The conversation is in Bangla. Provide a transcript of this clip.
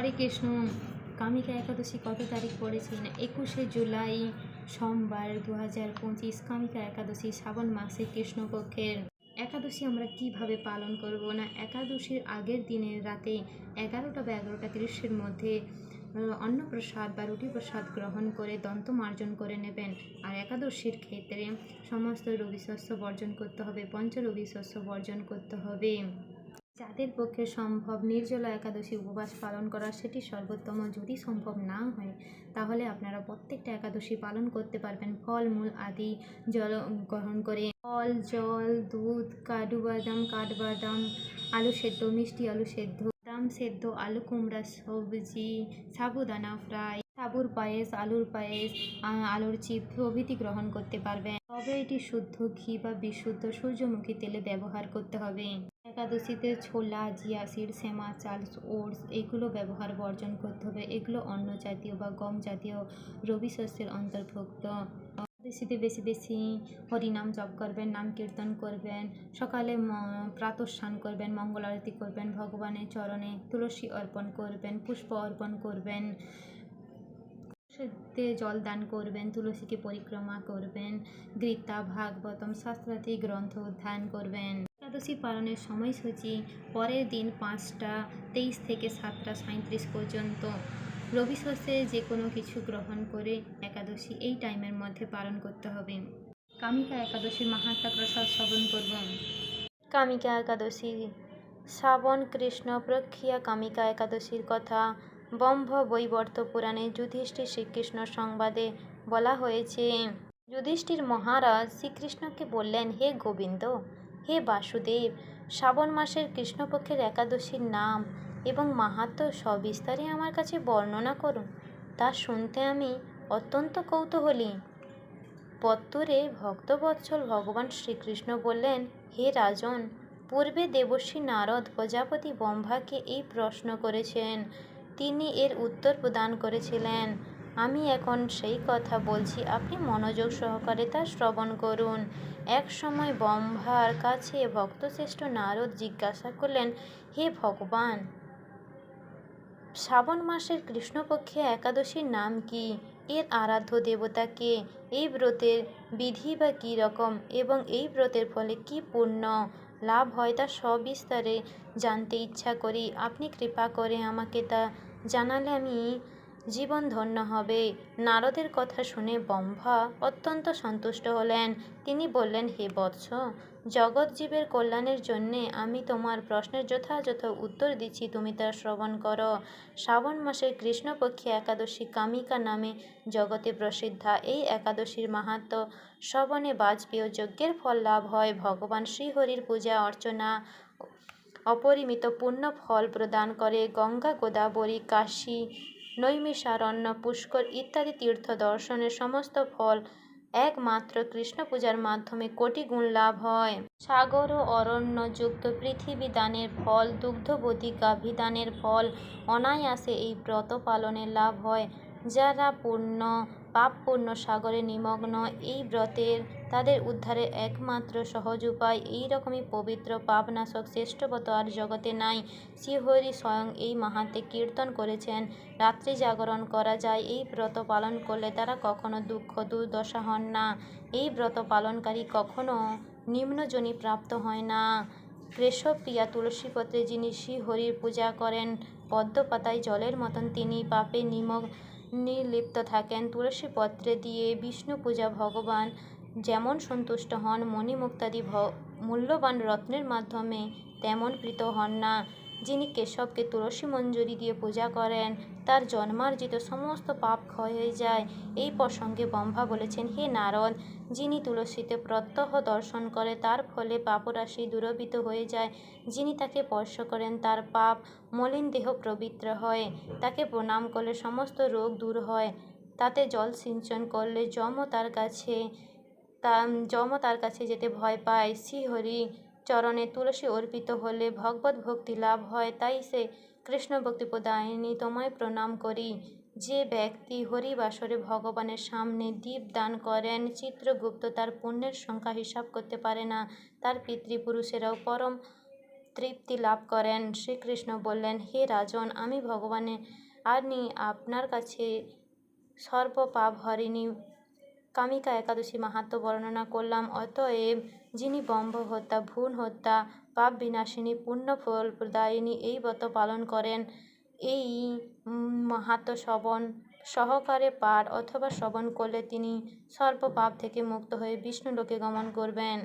হরে কৃষ্ণ, কামিকা একাদশী কত তারিখ পড়েছে না একুশে জুলাই সোমবার দু হাজার পঁচিশ, কামিকা একাদশী শ্রাবণ মাসে কৃষ্ণপক্ষের। একাদশী আমরা কীভাবে পালন করব না? একাদশীর আগের দিনের রাতে এগারোটা বা এগারোটা তিরিশের মধ্যে অন্নপ্রসাদ বা রুটি প্রসাদ গ্রহণ করে দন্ত মার্জন করে নেবেন। আর একাদশীর ক্ষেত্রে সমস্ত রবি শস্য বর্জন করতে হবে পঞ্চ রবি শস্য বর্জন করতে হবে। যাদের পক্ষে সম্ভব নির্জলা একাদশী উপবাস পালন করা সেটি সর্বোত্তম যদি সম্ভব না হয়, তাহলে আপনারা প্রত্যেকটা একাদশী পালন করতে পারবেন। ফল মূল আদি জল গ্রহণ করে ফল, জল, দুধ কাজু বাদাম কাঠবাদাম, আলু সেদ্ধ, মিষ্টি আলু সেদ্ধ, বাদাম সেদ্ধ, আলু কুমড়া, সবজি, সাবুদানা, ফ্রাই, সাবুর পায়েস, আলুর পায়েস আলুর চিপ প্রভৃতি গ্রহণ করতে পারবেন। তবে এটি শুদ্ধ ঘি বা বিশুদ্ধ সূর্যমুখী তেলে ব্যবহার করতে হবে। একাদশীতে ছোলা, জিয়া সিড, সেমা চাল ওটস এগুলো ব্যবহার বর্জন করতে হবে। এগুলো অন্ন জাতীয় বা গম জাতীয় রবি শস্যের অন্তর্ভুক্ত। একাদশীতে বেশি বেশি হরিনাম জপ করবেন, নাম কীর্তন করবেন, সকালে প্রাতঃস্নান করবেন, মঙ্গল আরতি করবেন, ভগবানের চরণে তুলসী অর্পণ করবেন, পুষ্প অর্পণ করবেন, তুলসীতে জল দান করবেন, তুলসীকে পরিক্রমা করবেন, গীতা, ভাগবতম, শাস্ত্রাদি গ্রন্থ অধ্যয়ন করবেন। একাদশী পালনের সময়সূচি পরের দিন পাঁচটা, তেইশ থেকে সাতটা সাঁত্রিশ পর্যন্ত। রবি শস্যে যে কোনো কিছু গ্রহণ করে একাদশী এই টাইমের মধ্যে পালন করতে হবে। কামিকা একাদশীর মাহাত্মা প্রসাদ শ্রবণ করব। কামিকা একাদশী। শ্রাবণ কৃষ্ণ প্রক্ষিয়া কামিকা একাদশীর কথা ব্রহ্ম বৈবর্ত পুরাণে যুধিষ্ঠির শ্রীকৃষ্ণ সংবাদে বলা হয়েছে। যুধিষ্ঠির মহারাজ শ্রীকৃষ্ণকে বললেন, হে গোবিন্দ হে বাসুদেব, শ্রাবণ মাসের কৃষ্ণপক্ষের একাদশীর নাম এবং মাহাত্ম্য সবিস্তারে আমার কাছে বর্ণনা করুন, তা শুনতে আমি অত্যন্ত কৌতূহলী। পত্তরে ভক্তবৎসল ভগবান শ্রীকৃষ্ণ বললেন, হে রাজন, পূর্বে দেবশ্রী নারদ প্রজাপতি ব্রহ্মাকে এই প্রশ্ন করেছেন। তিনি এর উত্তর প্রদান করেছিলেন। আমি এখন সেই কথা বলছি, আপনি মনোযোগ সহকারে তা শ্রবণ করুন। এক সময় ব্রহ্মার কাছে ভক্তশ্রেষ্ঠ নারদ জিজ্ঞাসা করলেন, হে ভগবান, শ্রাবণ মাসের কৃষ্ণপক্ষে একাদশীর নাম কি? এর আরাধ্য দেবতা কে? এই ব্রতের বিধি বা কী রকম? এবং এই ব্রতের ফলে কি পুণ্য? লাভ হয় তা সবিস্তারে জানতে ইচ্ছা করি। আপনি কৃপা করে আমাকে তা জানালে আমি জীবন ধন্য হবে। নারদের কথা শুনে ব্রহ্মা অত্যন্ত সন্তুষ্ট হলেন। তিনি বললেন, হে বৎস, জগৎ জীবের কল্যাণের জন্যে আমি তোমার প্রশ্নের যথাযথ উত্তর দিচ্ছি, তুমি তা শ্রবণ করো। শ্রাবণ মাসের কৃষ্ণপক্ষী একাদশী কামিকা নামে জগতে প্রসিদ্ধা। এই একাদশীর মাহাত্ম, শ্রবণে বাজপেয় যজ্ঞের ফল লাভ হয়। ভগবান শ্রীহরির পূজা অর্চনা অপরিমিত পুণ্য ফল প্রদান করে। গঙ্গা, গোদাবরী, কাশী নৈমিষারণ্য পুষ্কর ইত্যাদি তীর্থ দর্শনের সমস্ত ফল একমাত্র কৃষ্ণ পূজার মাধ্যমে কোটি গুণ লাভ হয়। সাগর ও অরণ্য যুক্ত পৃথিবী দানের ফল, দুগ্ধবতী গাভী দানের ফল, অনায়াসে এই ব্রত পালনের লাভ হয়। যারা পূর্ণ পাপ পূর্ণ সাগরে নিমগ্ন এই ব্রতের তাদের উদ্ধারের একমাত্র সহজ উপায়। এই রকমই পবিত্র পাপনাশক শ্রেষ্ঠবত আর জগতে নাই। শ্রীহরি স্বয়ং এই মাহাতে কীর্তন করেছেন। রাত্রি জাগরণ করা যায়। এই ব্রত পালন করলে তারা কখনো দুঃখ, দুর্দশা হন না। এই ব্রত পালনকারী কখনো নিম্নজনী প্রাপ্ত হয় না। কেশবপ্রিয়া তুলসীপত্রে যিনি শ্রীহরির পূজা করেন, পদ্মপাতায় জলের মতন তিনি পাপে নিমগ নির্লিপ্ত থাকেন। তুলসী পত্রে দিয়ে বিষ্ণু পূজা ভগবান যেমন সন্তুষ্ট হন, মণিমুক্তাদি মূল্যবান রত্নের মাধ্যমে তেমন প্রীত হন না। যিনি কেশবকে তুলসী মঞ্জুরি দিয়ে পূজা করেন, তার জন্মার্জিত সমস্ত পাপ ক্ষয় হয়ে যায়। এই প্রসঙ্গে ব্রহ্মা বলেছেন, হে নারদ, যিনি তুলসীতে প্রত্যহ দর্শন করে, তার ফলে পাপরাশি দূরবিত হয়ে যায়। যিনি তাকে স্পর্শ করেন, তার পাপ মলিন দেহ পবিত্র হয়। তাকে প্রণাম করলে সমস্ত রোগ দূর হয়। তাতে জল সিঞ্চন করলে যমও তার কাছে, তা, যমও তার কাছে যেতে ভয় পায়। শ্রীহরি চরণে তুলসী অর্পিত হলে ভগবত ভক্তি লাভ হয়, তাই সে কৃষ্ণ ভক্তি প্রদায়িনী তোমায় প্রণাম করি। যে ব্যক্তি হরিবাসরে ভগবানের সামনে দীপ দান করেন, চিত্রগুপ্ত তার পুণ্যের সংখ্যা হিসাব করতে পারে না, তার পিতৃপুরুষেরাও পরম তৃপ্তি লাভ করেন। শ্রীকৃষ্ণ বললেন, হে রাজন, আমি ভগবানের আনি, আপনার কাছে সর্বপাপ হরিণী কামিকা একাদশী মাহাত্ম বর্ণনা করলাম। অতএব যিনি বম্ব হত্যা ভ্রূণ হত্যা পাপ বিনাশিনী পুণ্য ফল প্রদায়িনী এই ব্রত পালন করেন, এই মাহাত্ম শ্রবণ সহকারে পাঠ অথবা শ্রবণ করলে তিনি সর্ব পাপ থেকে মুক্ত হয়ে বিষ্ণু লোকে গমন করবেন।